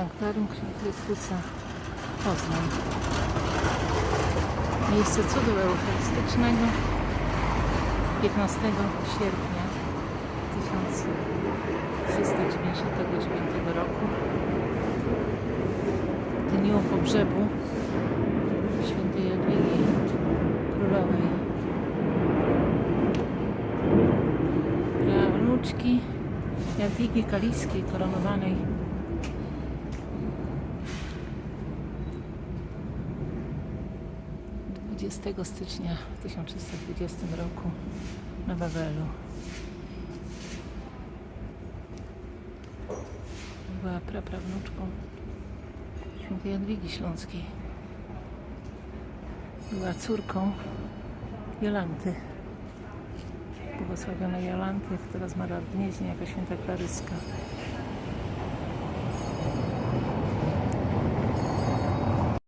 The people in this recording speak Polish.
Sanktuarium Krwi Chrystusa Poznań. Miejsce cudu eucharystycznego. 15 sierpnia 1399 roku. Dniu pogrzebu świętej Jadwigi Królowej. Prawnuczki Jadwigi Kaliskiej koronowanej Dwudziestego stycznia w 1320 roku na Wawelu. Była praprawnuczką świętej Jadwigi Śląskiej. Była córką Jolanty. Błogosławionej Jolanty, która zmarła w Gnieźnie jako święta Klaryska.